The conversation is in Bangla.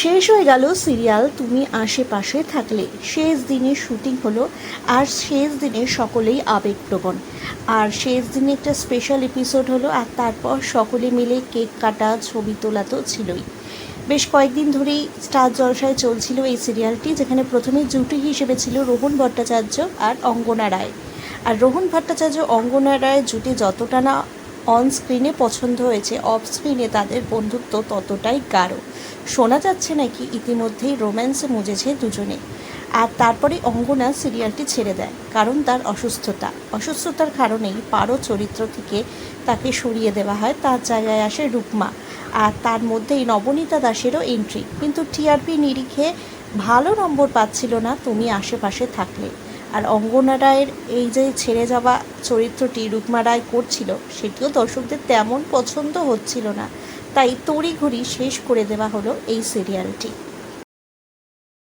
শেষ হয়ে গেল সিরিয়াল, তুমি আশেপাশে থাকলে। শেষ দিনে শুটিং হলো আর শেষ দিনে সকলেই আবেগপ্রবণ। আর শেষ দিনে একটা স্পেশাল এপিসোড হলো আর তারপর সকলে মিলে কেক কাটা, ছবি তোলা তো ছিলই। বেশ কয়েকদিন ধরেই স্টার জলসায় চলছিল এই সিরিয়ালটি, যেখানে প্রথমে জুটি হিসেবে ছিল রোহন ভট্টাচার্য আর অঙ্গনা রায়। আর রোহন ভট্টাচার্য, অঙ্গনা রায় জুটি যতটা না অন স্ক্রিনে পছন্দ হয়েছে অফ স্ক্রিনে তাদের বন্ধুত্ব ততটাই গাঢ়। শোনা যাচ্ছে নাকি ইতিমধ্যেই রোম্যান্সে মজেছে দুজনে। আর তারপরে অঙ্গনা সিরিয়ালটি ছেড়ে দেয়, কারণ তার অসুস্থতা। অসুস্থতার কারণেই পারো চরিত্র থেকে তাকে সরিয়ে দেওয়া হয়, তার জায়গায় আসে রূপমা। আর তার মধ্যেই নবনীতা দাসেরও এন্ট্রি কিন্তু টিআরপি নিরিখে ভালো নম্বর পাচ্ছিল না, তুমি আশেপাশে থাকলে। আর অঙ্গনা রায়ের এই যে ছেড়ে যাওয়া চরিত্রটি রুকমা রায় করছিল, সেটিও দর্শকদের তেমন পছন্দ হচ্ছিল না। তাই তড়িঘড়ি শেষ করে দেওয়া হলো এই সিরিয়ালটি